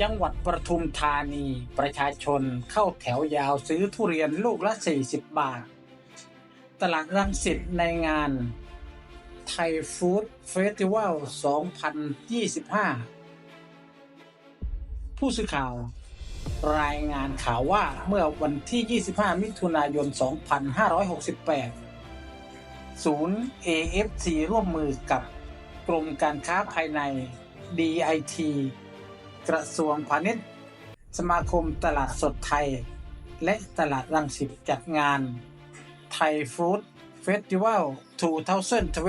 จังหวัดปทุมธานี ประชาชนเข้าแถวยาวซื้อทุเรียนลูกละ 40 บาท ตลาดรังสิตในงานไทยฟู้ดเฟสติวัล 2025 ผู้สื่อข่าว รายงานข่าวว่าเมื่อวันที่ 25 มิถุนายน 2568 ศูนย์ AFC ร่วมมือกับกรมการค้าภายใน DIT กระทรวงพาณิชย์ สมาคมตลาดสดไทย และตลาดรังสิตจัดงานไทยฟู้ดเฟสติวัล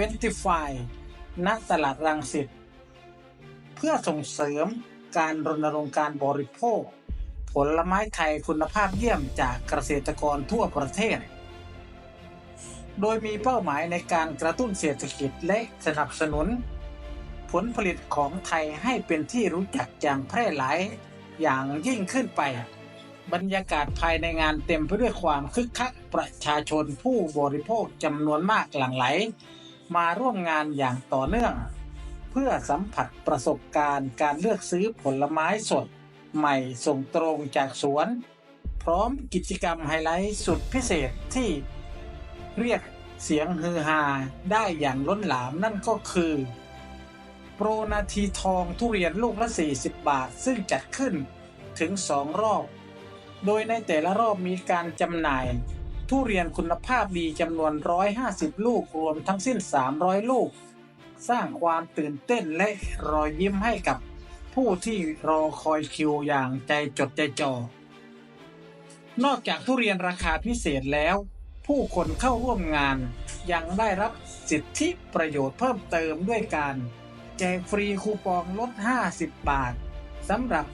2025 ณ ตลาดรังสิต เพื่อส่งเสริมการรณรงค์การบริโภค ผลไม้ไทยคุณภาพเยี่ยมจากเกษตรกรทั่วประเทศ โดยมีเป้าหมายในการกระตุ้นเศรษฐกิจและสนับสนุน ผลผลิตของไทยให้เป็นที่รู้จักอย่างแพร่หลายอย่างยิ่งขึ้นไป บรรยากาศภายในงานเต็มไปด้วยความคึกคักประชาชนผู้บริโภคจำนวนมากหลั่งไหล มาร่วมงานอย่างต่อเนื่อง เพื่อสัมผัสประสบการณ์การเลือกซื้อผลไม้สด ใหม่ส่งตรงจากสวน พร้อมกิจกรรมไฮไลท์สุดพิเศษที่เรียกเสียงฮือฮาได้อย่างล้นหลามนั่นก็คือ โปรนาทีทองทุเรียนลูกละ 40 บาท ซึ่งจัดขึ้นถึง 2 รอบ โดยในแต่ละรอบมีการจำหน่าย ทุเรียนคุณภาพดีจำนวน 150 ลูกรวมทั้งสิ้น 300 ลูก สร้างความตื่นเต้นและรอยยิ้มให้กับผู้ที่รอคอยคิวอย่างใจจดใจจ่อ นอกจากทุเรียนราคาพิเศษแล้ว ผู้คนเข้าร่วมงานยังได้รับสิทธิประโยชน์เพิ่มเติมด้วยการ แจกฟรีคูปองลด 50 บาทสำหรับ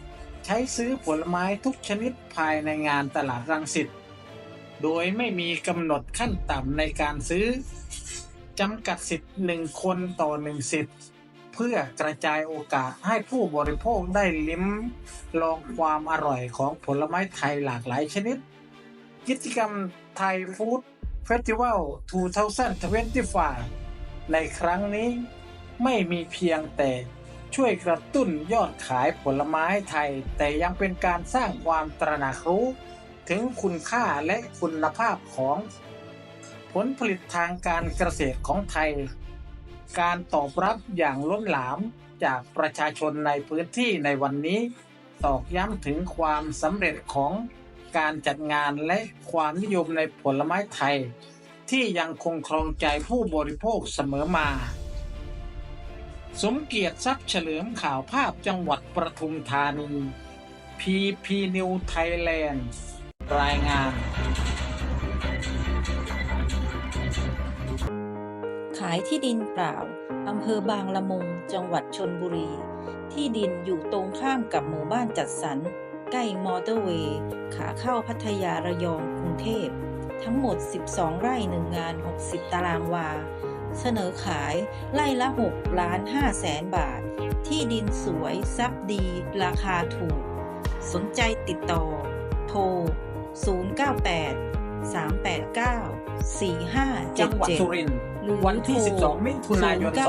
ใช้ซื้อผลไม้ทุกชนิดภายในงานตลาดรังสิต โดยไม่มีกำหนดขั้นต่ำในการซื้อจำกัดสิทธิ์หนึ่งคนต่อหนึ่งสิทธิ์เพื่อกระจายโอกาสให้ผู้บริโภคได้ลิ้มลองความอร่อยของผลไม้ไทยหลากหลายชนิด กิจกรรมไทยฟู้ดเฟสติวัล 2025 ในครั้งนี้ ไม่มีเพียงแต่ช่วยกระตุ้นยอดขายผลไม้ไทย แต่ยังเป็นการสร้างความตระหนักรู้ ถึงคุณค่าและคุณภาพของผลผลิตทางการเกษตรของไทย การตอบรับอย่างล้นหลามจากประชาชนในพื้นที่ในวันนี้ ตอกย้ำถึงความสำเร็จของการจัดงานและความนิยมในผลไม้ไทย ที่ยังคงครองใจผู้บริโภคเสมอมา สมเกียรติทรัพย์เฉลิมข่าวภาพจังหวัดประทุมธานี PP New Thailand รายงาน ขายที่ดินเปล่า อำเภอบางละมุง จังหวัดชนบุรี ที่ดินอยู่ตรงข้ามกับหมู่บ้านจัดสรร ใกล้มอเตอร์เวย์ ขาเข้าพัทยาระยองกรุงเทพ ทั้งหมด 12 ไร่หนึ่งงาน 60 ตารางวา เสนอขายไร่ละ6ล้าน5แสนบาท ที่ดินสวยซับดี ราคาถูก สนใจติดต่อ โทร 098 389 4577 จังหวัดสุรินทร์หรือวันที่โทร12 มิถุนายน 2568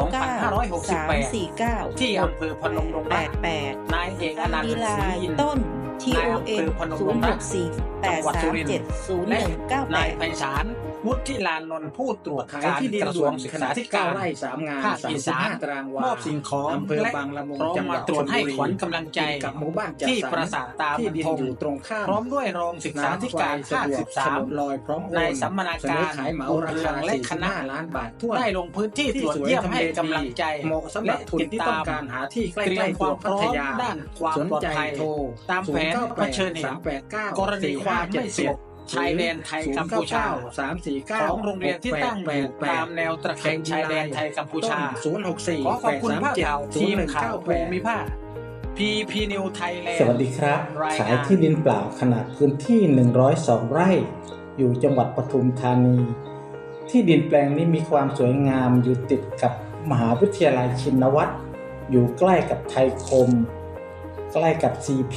349ที่อำเภอพนมดงรัก88นายเอกอนันลีต์ลาศรียินต้น T O N 0 6 4 8 3 7 0และ1นาย9ไพศาล วุฒิลานนท์ผู้ตรวจขายการที่ดินกระทรด่ววงนศึกขษานาดธิที่การ9ไร่3งานภาคอีสาน35ตารางวามอบสิ่งของอำเภอและบางละมุงพร้อมจังหวัมาดตรวจให้ชลบุรีขวัญกำลังใจกับหมู่บ้านจัดที่สรรปราสาทตาบรที่รดินทมอยู่ตรงข้ามพร้อมด้วยรองศึกษาธิการภาคน้ำไฟสะดวกโฉนดลอยพร้อมโอนในสัมมนาเสนการอขายเหมาราคาและคณะ45ล้านบาททั่วได้ลงพื้นที่ตรวจเยี่ยมให้กำลังใจเหมาะสำหรับทุนที่ต้องการหาที่ใกเตรียล้มๆคตัววามพพัร้อทมยาด้านความสนปลอดใจภัยโทรตามแผนเผชิญเหตุ389กรณีความไม่สงบ ชายแดนไทยกัมพูชา349ของโรงเรียนที่ตั้งอยู่ตามแนวตระเข็บชายแดนไทยกัมพูชา064ขอขอบคุณภาพข่าวทีมข่าวภูมิ837ภาค PP New Thailand สวัสดีครับรายงานขายที่ดินเปล่าขนาดพื้นที่ 102 ไร่ อยู่จังหวัดปทุมธานี ที่ดินแปลงนี้มีความสวยงามอยู่ติดกับมหาวิทยาลัยชินวัตรอยู่ใกล้กับไทยคม ใกล้กับ CP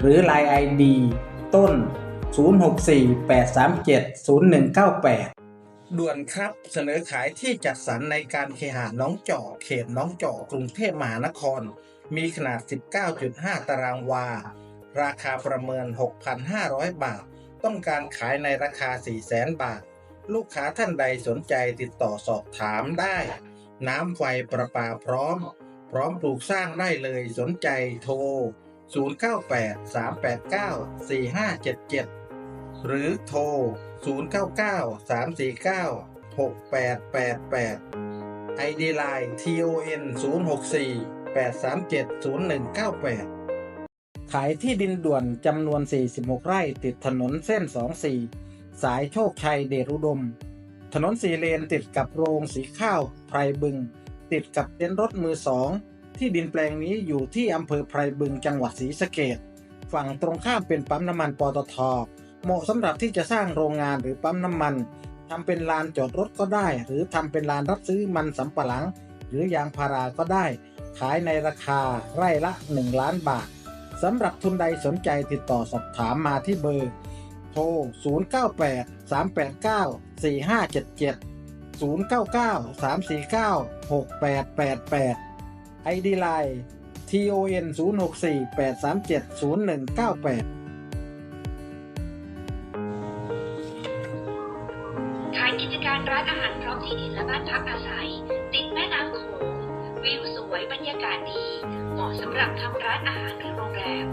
หรือ Line ID ต้น 064 837 0198 ด่วนครับเสนอขายที่จัดสรรในการเคหะน้องจอกเขตน้องจอกกรุงเทพมหานคร มีขนาด 19.5 ตารางวา ราคาประเมิน 6,500 บาท ต้องการขายในราคา 400,000 บาท ลูกค้าท่านใดสนใจติดต่อสอบถามได้ น้ำไฟประปาพร้อม พร้อมปลูกสร้างได้เลยสนใจโทร 098 389 4577 หรือโทร 099 349 6888 ID Line TON 064 837 0198ขายที่ดินด่วนจำนวน 46 ไร่ติดถนนเส้น 24 สายโชคชัยเดชอุดม ถนนสีเลนติดกับโรงสีข้าวไพรบึง ติดกับเต็นท์รถมือสอง ที่ดินแปลงนี้อยู่ที่อำเภอไพรบึงจังหวัดศรีสะเกดฝั่งตรงข้ามเป็นปั๊มน้ำมันปตท เหมาะสำหรับที่จะสร้างโรงงานหรือปั๊มน้ำมันทำเป็นลานจอดรถก็ได้ หรือทำเป็นลานรับซื้อมันสำปะหลัง หรือยางพาราก็ได้ ขายในราคาไร่ละ 1 ล้านบาทสำหรับทุนใดสนใจติดต่อสอบถามมาที่เบอร์ โทร 098 389 4577 099 349 6888 ID Line TON 064 837 0198 ขายกิจการร้านอาหารพร้อมที่ดินและบ้านพักอาศัย ติดแม่น้ำโขงวิวสวยบรรยากาศดี เหมาะสำหรับทำร้านอาหารหรือโรงแรม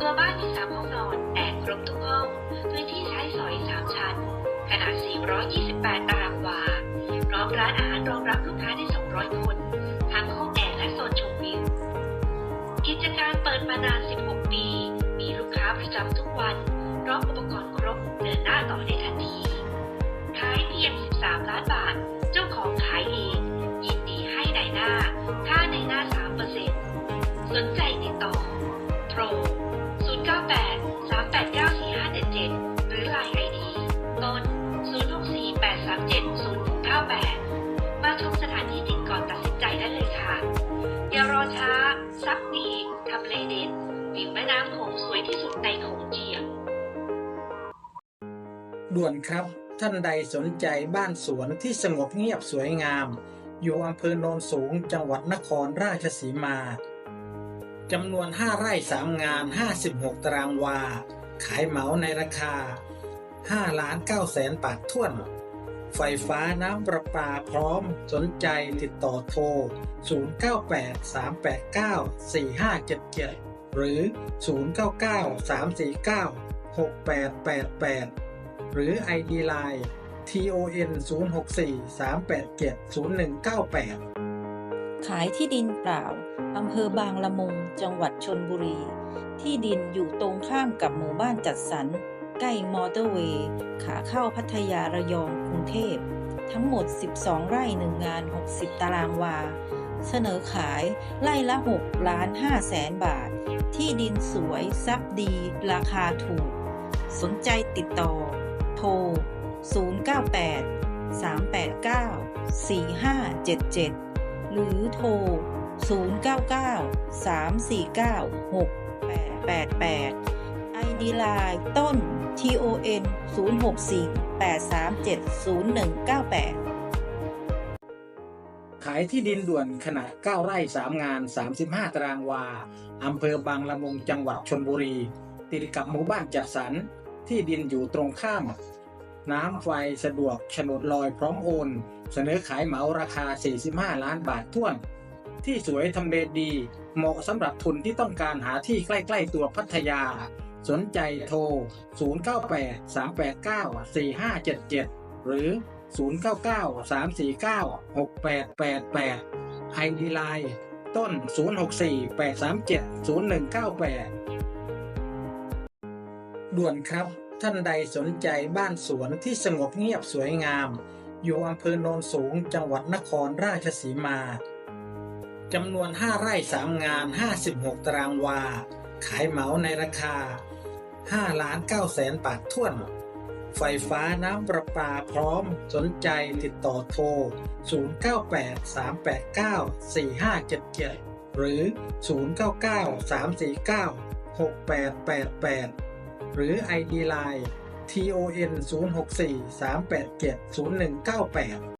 ตัวบ้านมีสามห้องนอนแอร์ครบทุกห้อง พื้นที่ใช้สอยสามชั้น ขนาด 428 ตารางวา พร้อมร้านอาหารรองรับลูกค้าได้ 200 คนทั้งห้อง โซนชมวิว กิจการเปิดมานาน 16 ปี มีลูกค้าประจำทุกวันพร้อมอุปกรณ์ครบเดินหน้าต่อได้ทันที ขายเพียง 13 ล้านบาท เจ้าของขายเอง ทำเลเด็ดวิวแม่น้ำโขงสวยที่สุดในโขงเจียมด่วนครับ ท่านใดสนใจบ้านสวนที่สงบเงียบสวยงาม อยู่อำเภอโนนสูงจังหวัดนครราชสีมาจำนวน 5 ไร่ 3 งาน 56 ตารางวา ขายเหมาในราคา 5 ล้าน9แสนบาทท้วน ไฟฟ้าน้ำประปาพร้อมสนใจติดต่อโทร 098 389 4577 หรือ 099 349 6888 หรือ ID Line TON 064 387 0198 ขายที่ดินเปล่า อำเภอบางละมุง จังหวัดชนบุรี ที่ดินอยู่ตรงข้ามกับหมู่บ้านจัดสรร ใกล้มอเตอร์เวย์ขาเข้าพัทยาระยองกรุงเทพ ทั้งหมด 12 ไร่หนึ่งงาน 60 ตารางวา เสนอขายไร่ละ 6 ล้าน5แสนบาท ที่ดินสวยซับดี ราคาถูก สนใจติดต่อ โทร 098 389 4577 หรือโทร 099 349 6888 ID Line ต้น TON 064 837 0198 ขายที่ดินด่วนขนาด 9 ไร่ 3 งาน 35 ตารางวา อำเภอบางละมุงจังหวัดชนบุรี ติดกับหมู่บ้านจัดสรร ที่ดินอยู่ตรงข้าม น้ำไฟสะดวกโฉนดลอยพร้อมโอน เสนอขายเหมาราคา 45 ล้านบาทท้วนที่สวยทำเลดี เหมาะสำหรับทุนที่ต้องการหาที่ใกล้ ๆ ตัวพัทยา สนใจโทร 098 389 4577 หรือ 099 349 6888 ID Line ต้น 064 837 0198 ด่วนครับ ท่านใดสนใจบ้านสวนที่สงบเงียบสวยงาม อยู่อำเภอโนนสูงจังหวัดนครราชสีมาจำนวน 5 ไร่ 3 งาน 56 ตารางวา ขายเหมาในราคา 5 ล้าน9แสนบาทถ้วน ไฟฟ้าน้ำประปาพร้อมสนใจติดต่อโทร 0983894577 หรือ 0993496888 หรือ ID Line TON 064 387 0198